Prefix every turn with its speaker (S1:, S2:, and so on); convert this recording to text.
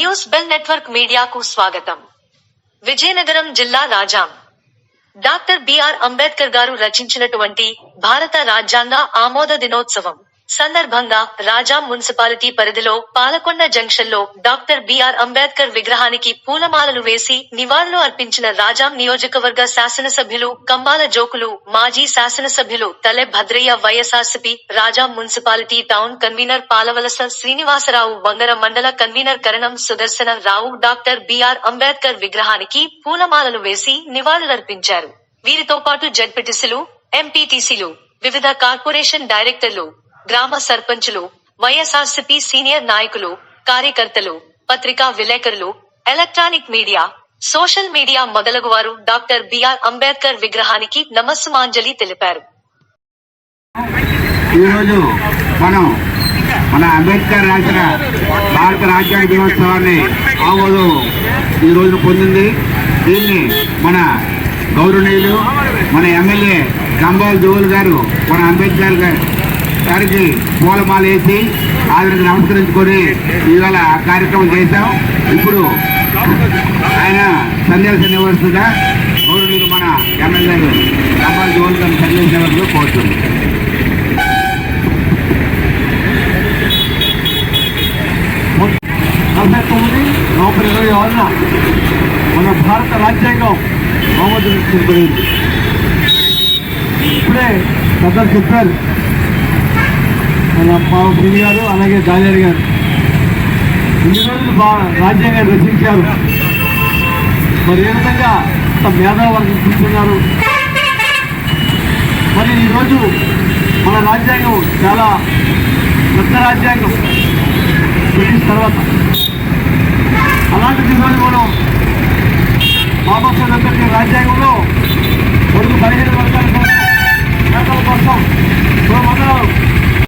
S1: News bell network మీడియాకు స్వాగతం. విజయనగరం జిల్లా రాజాం. డాక్టర్ బిఆర్ అంబేద్కర్ గారు రచించినటువంటి భారత రాజ్యాంగ ఆమోద దినోత్సవం. సందర్భంగా రాజా మున్సిపాలిటీ పరిధిలో పాలకొండ జంక్షన్లో డాక్టర్ బిఆర్ అంబేద్కర్ విగ్రహానికి పూలమాలలు వేసి నివాళులు అర్పించిన రాజాం నియోజకవర్గ శాసనసభ్యులు కంబాల జోకులు మాజీ శాసనసభ్యులు Tale Bhadraiah YSRCP Rajam municipality town convener Palavalasa Srinivasarao Vangara మండల convener Karanam Sudarshana Rao doctor BR Ambedkar విగ్రహానికి పూలమాలలు వేసి నివాళులర్పించారు. వీరితో పాటు జడ్పీటీసీలు ఎంపీటీసీలు వివిధ కార్పొరేషన్ డైరెక్టర్లు గ్రామ సర్పంచులు వైఎస్ఆర్సీపీ సీనియర్ నాయకులు కార్యకర్తలు పత్రికా విలేకరులు ఎలక్ట్రానిక్ మీడియా సోషల్ మీడియా మొదలగువారు డాక్టర్ బిఆర్ అంబేద్కర్ విగ్రహానికి నమస్సుమాంజలి తెలిపారు.
S2: ఈరోజు మనం మన అంబేద్కర్ రాసిన భారత రాజ్యాంగ దినోత్సవాన్ని ఆమోదం ఈ రోజు పొందింది. దీన్ని మన గౌరవనీయులు మన ఎమ్మెల్యే గంబాల్ జోవుల్ గారు మన అంబేద్కర్ గారు గారికి పూలమాల వేసి ఆయనకు నమస్కరించుకొని ఇవాళ ఆ కార్యక్రమం చేశాం. ఇప్పుడు ఆయన సందేశం ఇవ్వాల్సిందిగా గౌరవులు మన ఎమ్మెల్యే గంబాల్ జోవుల్ గారు సందేశం ఇవ్వాల్సిందిగా కోరుతుంది
S3: నలభై తొమ్మిది నవంబర్ ఇరవై ఆరున మన భారత రాజ్యాంగం ఆమోదించబడింది ఇప్పుడే పెద్దలు చెప్పారు. మన పాపి గారు అలాగే దానియారి గారు. ఇన్ని రోజులు బా రాజ్యాంగాన్ని రచించారు. మరి ఏ విధంగా అంత మేధావర్గం చూస్తున్నారు? మరి ఈరోజు మన రాజ్యాంగం చాలా పెద్ద రాజ్యాంగం. బ్రిటిష్ తర్వాత. అలాంటి ఈరోజు మనం